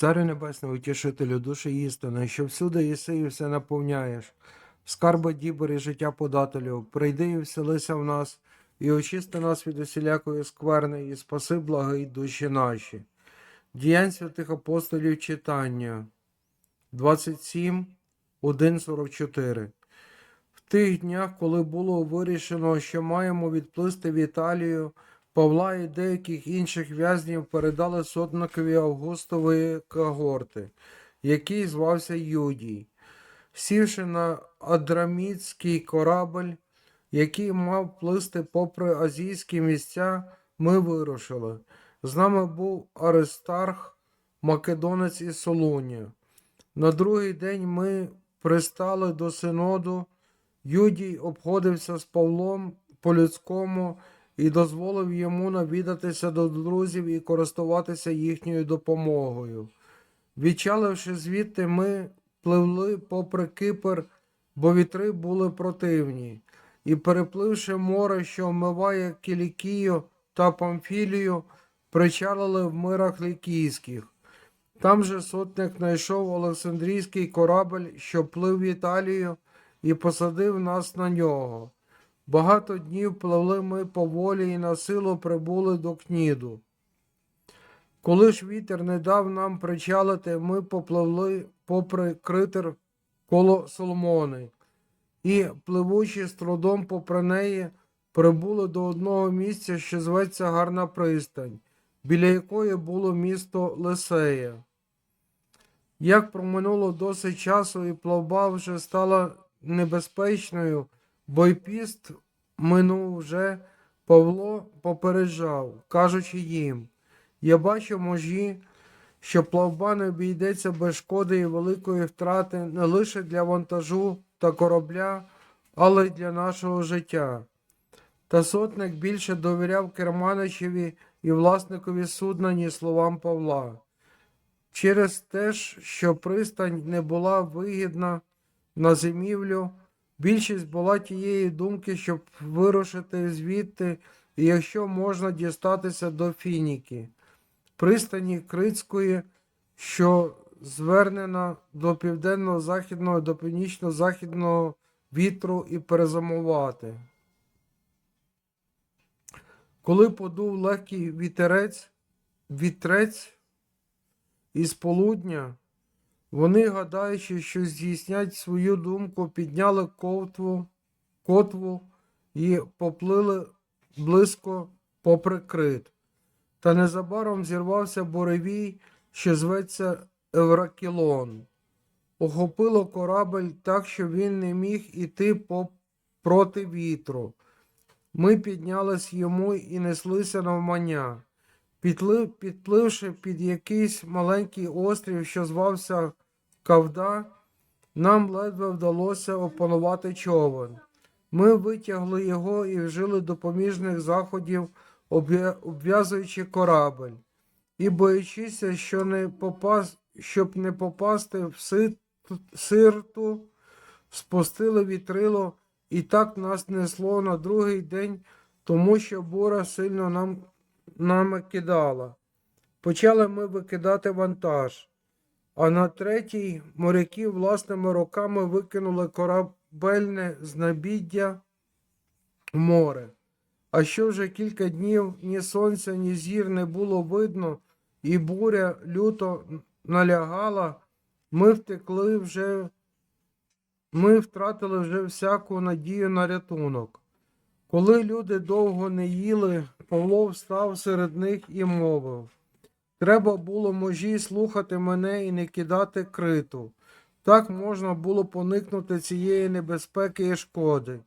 Царю Небесний, утішителю душі істини, що всюди єси і все наповняєш. Скарби діборі життя подателю, прийди і вселися в нас, і очисти нас від усілякої скверни, і спаси благий душі наші. Діянь святих апостолів читання 27, 1, 44. В тих днях, коли було вирішено, що маємо відплисти в Італію, Павла і деяких інших в'язнів передали сотникові Августової когорти, який звався Юдій. Сівши на Адрамітський корабль, який мав плисти попри азійські місця, ми вирушили. З нами був Аристарх, Македонець із Солунія. На другий день ми пристали до синоду. Юдій обходився з Павлом по-людському і дозволив йому навідатися до друзів і користуватися їхньою допомогою. Відчаливши звідти, ми пливли попри Кипр, бо вітри були противні, і, перепливши море, що омиває Кілікію та Памфілію, причалили в мирах лікійських. Там же сотник знайшов Олександрійський корабль, що плив в Італію, і посадив нас на нього. Багато днів пливли ми поволі і на силу прибули до Кніду. Коли ж вітер не дав нам причалити, ми попливли попри критер коло Соломони, і, пливучи з трудом попри неї, прибули до одного місця, що зветься Гарна пристань, біля якої було місто Лисея. Як проминуло досить часу, і плавба вже стала небезпечною, бо й піст минув вже, Павло попереджав, кажучи їм: Я бачу можі, що плавба не обійдеться без шкоди і великої втрати не лише для вантажу та корабля, але й для нашого життя. Та сотник більше довіряв керманичеві і власникові судна, ніж словам Павла. Через те що пристань не була вигідна на зимівлю, більшість була тієї думки, щоб вирушити звідти, і якщо можна дістатися до Фініки, пристані Критської, що звернена до південно-західного до північно-західного вітру і перезимувати. Коли подув легкий вітерець, вітрець із полудня, вони, гадаючи, що здійснять свою думку, підняли ковтву, котву і поплили близько попри крит. Та незабаром зірвався буревій, що зветься Евракілон. Охопило корабель так, що він не міг іти проти вітру. Ми піднялись йому і неслися навмання. Підпливши під якийсь маленький острів, що звався Кавда, нам ледве вдалося опанувати човен. Ми витягли його і вжили допоміжних заходів, обв'язуючи корабель, і боячися, що не попас... щоб не попасти в сирту, спустили вітрило, і так нас несло на другий день, тому що бура сильно нам нами кидала. Почали ми викидати вантаж, а на третій моряки власними руками викинули корабельне знабіддя в море. А що вже кілька днів ні сонця, ні зір не було видно, і буря люто налягала, ми втекли вже, ми втратили вже всяку надію на рятунок. Коли люди довго не їли, Павло встав серед них і мовив Треба було можі слухати мене і не кидати криту. Так можна було поникнути цієї небезпеки і шкоди.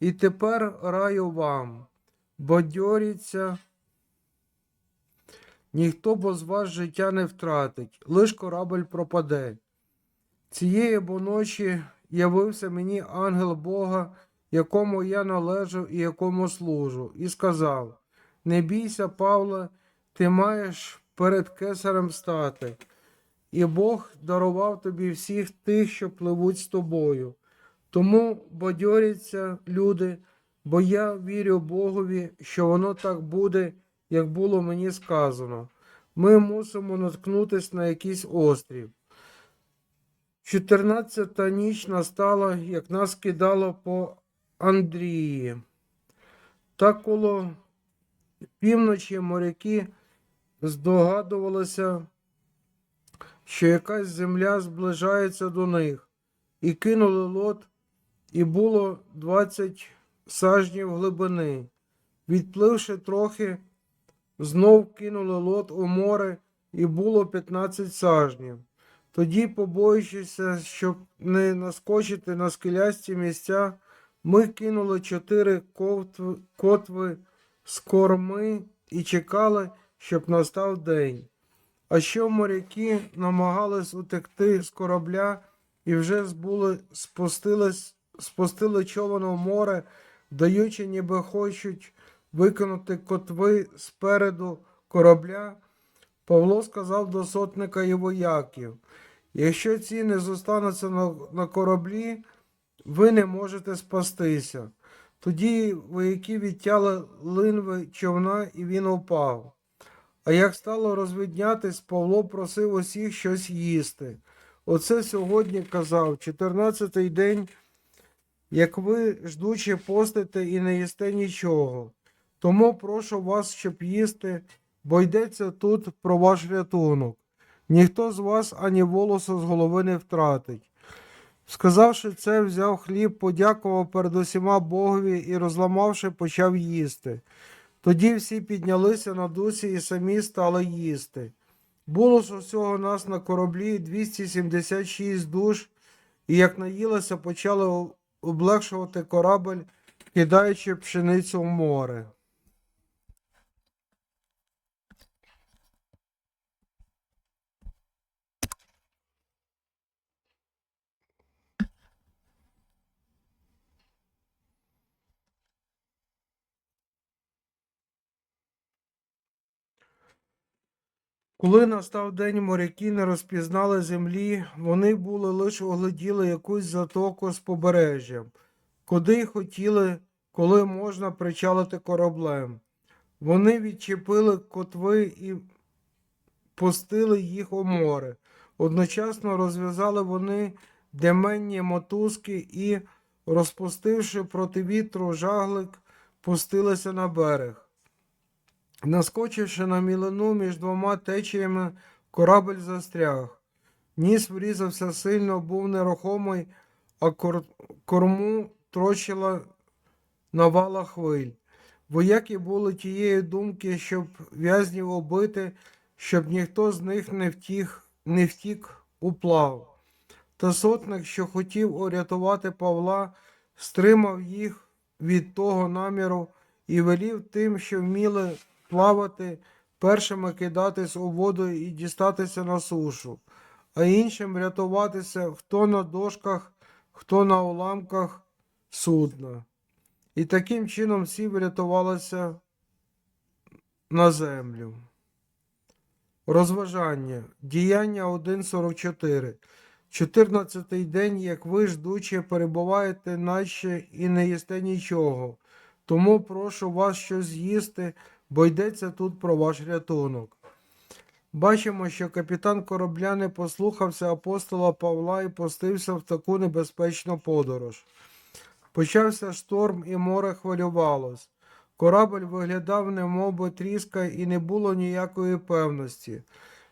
І тепер раю вам, бадьоріться, ніхто бо з вас життя не втратить, лиш корабль пропаде. Цієї бо ночі явився мені ангел Бога, якому я належу і якому служу, і сказав: Не бійся, Павле, ти маєш перед кесарем стати, і Бог дарував тобі всіх тих, що пливуть з тобою. Тому бадьоряться люди, бо я вірю Богові, що воно так буде, як було мені сказано. ми мусимо наткнутися на якийсь острів. Чотирнадцята ніч настала, як нас кидало по Андрії. Так коло півночі моряки здогадувалися, що якась земля зближається до них, і кинули лот, і було 20 сажнів глибини. Відпливши трохи, знов кинули лот у море, і було 15 сажнів. Тоді, побоюючися, щоб не наскочити на скелясті місця, ми кинули чотири котви з корми і чекали, щоб настав день. А що моряки намагались утекти з корабля і вже збули, спустились, спустили човен у море, даючи, ніби хочуть викинути котви спереду корабля, Павло сказав до сотника і вояків, якщо ці не зостануться на, на кораблі, ви не можете спастися. Тоді вояки відтяли линви човна, і він упав. А як стало розвиднятись, Павло просив усіх щось їсти. Оце сьогодні казав, 14-й день, як ви ждучи постите і не їсте нічого. Тому прошу вас, щоб їсти, бо йдеться тут про ваш рятунок. Ніхто з вас ані волосу з голови не втратить. Сказавши це, взяв хліб, подякував перед усіма Богові і, розламавши, почав їсти. Тоді всі піднялися на дусі і самі стали їсти. Було ж усього нас на кораблі 276 душ, і як наїлися, почали облегшувати корабель, кидаючи пшеницю в море. Коли настав день, моряки не розпізнали землі, вони були лише огляділи якусь затоку з побережжя, куди й хотіли, коли можна причалити кораблем. Вони відчепили котви і пустили їх у море. Одночасно розв'язали вони деменні мотузки і, розпустивши проти вітру жаглик, пустилися на берег. Наскочивши на мілину між двома течіями, корабель застряг. Ніс врізався сильно, був нерухомий, а кор... корму трощила навала хвиль. Вояки були тієї думки, щоб в'язнів убити, щоб ніхто з них не втік, не втік уплав. Та сотник, що хотів урятувати Павла, стримав їх від того наміру і велів тим, що вміли плавати, першими кидатись у воду і дістатися на сушу, а іншим рятуватися хто на дошках, хто на уламках судна. І таким чином всі врятувалися на землю. Розважання. Діяння 1.44. 14 день, як ви ждучи, перебуваєте наче і не їсте нічого. Тому прошу вас щось з'їсти, бо йдеться тут про ваш рятунок. Бачимо, що капітан корабля не послухався апостола Павла і пустився в таку небезпечну подорож. Почався шторм, і море хвилювалось. Корабель виглядав, немов би тріска, і не було ніякої певності.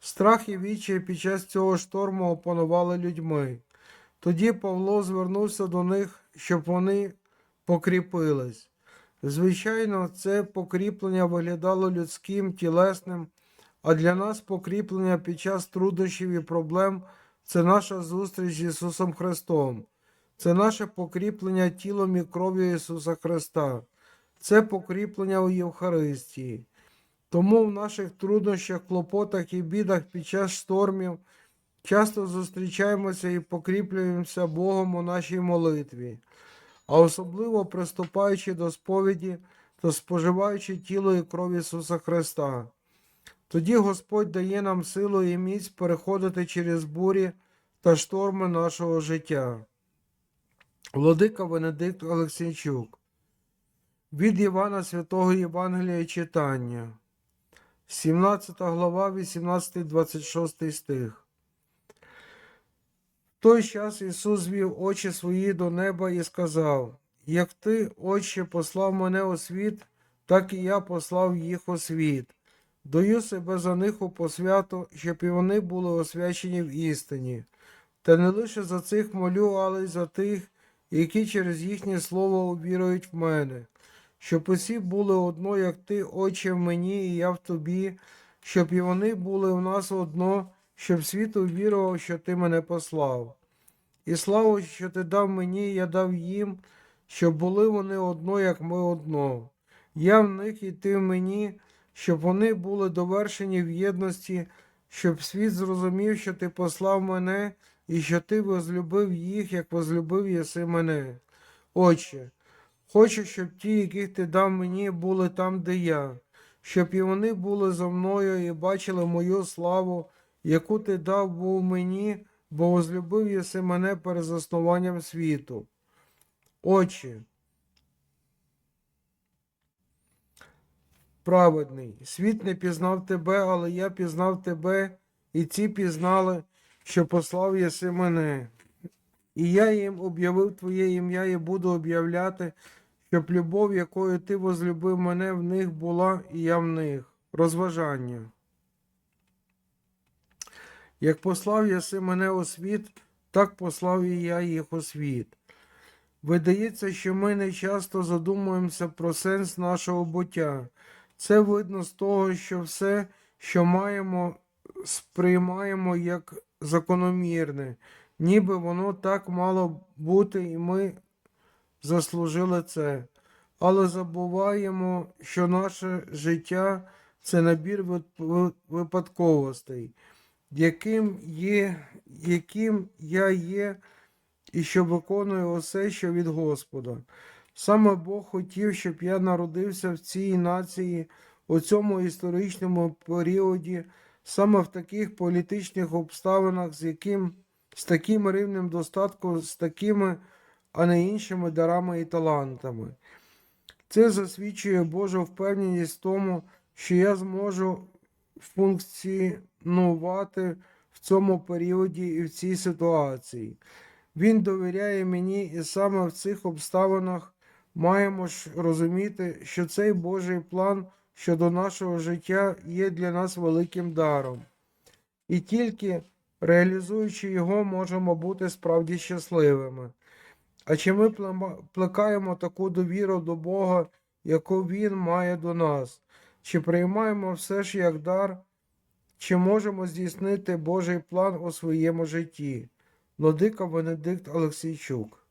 Страх і відчай під час цього шторму опанували людьми. Тоді Павло звернувся до них, щоб вони покріпились. Звичайно, це покріплення виглядало людським, тілесним, а для нас покріплення під час труднощів і проблем це наша зустріч з Ісусом Христом. Це наше покріплення тілом і кров'ю Ісуса Христа. Це покріплення у Євхаристії. Тому в наших труднощах, клопотах і бідах під час штормів часто зустрічаємося і покріплюємося Богом у нашій молитві, а особливо приступаючи до сповіді та споживаючи тіло і кров Ісуса Христа. Тоді Господь дає нам силу і міць переходити через бурі та шторми нашого життя. Владика Венедикт Олексійчук. Від Івана Святого Євангелія читання. 17 глава, 18-26 стих. Той час Ісус звів очі свої до неба і сказав: Як ти, Отче, послав мене у світ, так і я послав їх у світ. Даю себе за них у посвяту, щоб і вони були освячені в істині. Та не лише за цих молю, але й за тих, які через їхнє слово увірують в мене, щоб усі були одно, як ти, Отче, в мені, і я в тобі, щоб і вони були в нас одно, щоб світ увірував, що ти мене послав. І славу, що ти дав мені, я дав їм, щоб були вони одно, як ми одно. Я в них і ти в мені, щоб вони були довершені в єдності, щоб світ зрозумів, що ти послав мене, і що ти возлюбив їх, як возлюбив єси мене. Отче, хочу, щоб ті, яких ти дав мені, були там, де я, щоб і вони були зо мною і бачили мою славу, яку ти дав був мені, бо возлюбив єси мене перед заснуванням світу. Отче, праведний, світ не пізнав тебе, але я пізнав тебе, і ці пізнали, що послав єси мене. І я їм об'явив Твоє ім'я і буду об'являти, щоб любов, якою ти возлюбив мене, в них була, і я в них. Розважання. Як послав єси мене у світ, так послав і я їх у світ. Видається, що ми не часто задумуємося про сенс нашого буття. Це видно з того, що все, що маємо, сприймаємо як закономірне, ніби воно так мало бути, і ми заслужили це. Але забуваємо, що наше життя це набір випадковостей, яким є, яким я є, і що виконую усе, що від Господа. Саме Бог хотів, щоб я народився в цій нації у цьому історичному періоді, саме в таких політичних обставинах, з яким з таким рівнем достатку, з такими, а не іншими дарами і талантами. Це засвідчує Божу впевненість в тому, що я зможу функціонувати в цьому періоді і в цій ситуації. Він довіряє мені, і саме в цих обставинах маємо ж розуміти, що цей Божий план щодо нашого життя є для нас великим даром. І тільки реалізуючи його, можемо бути справді щасливими. А чи ми плекаємо таку довіру до Бога, яку Він має до нас? Чи приймаємо все ж як дар, чи можемо здійснити Божий план у своєму житті? Владика Венедикт Олексійчук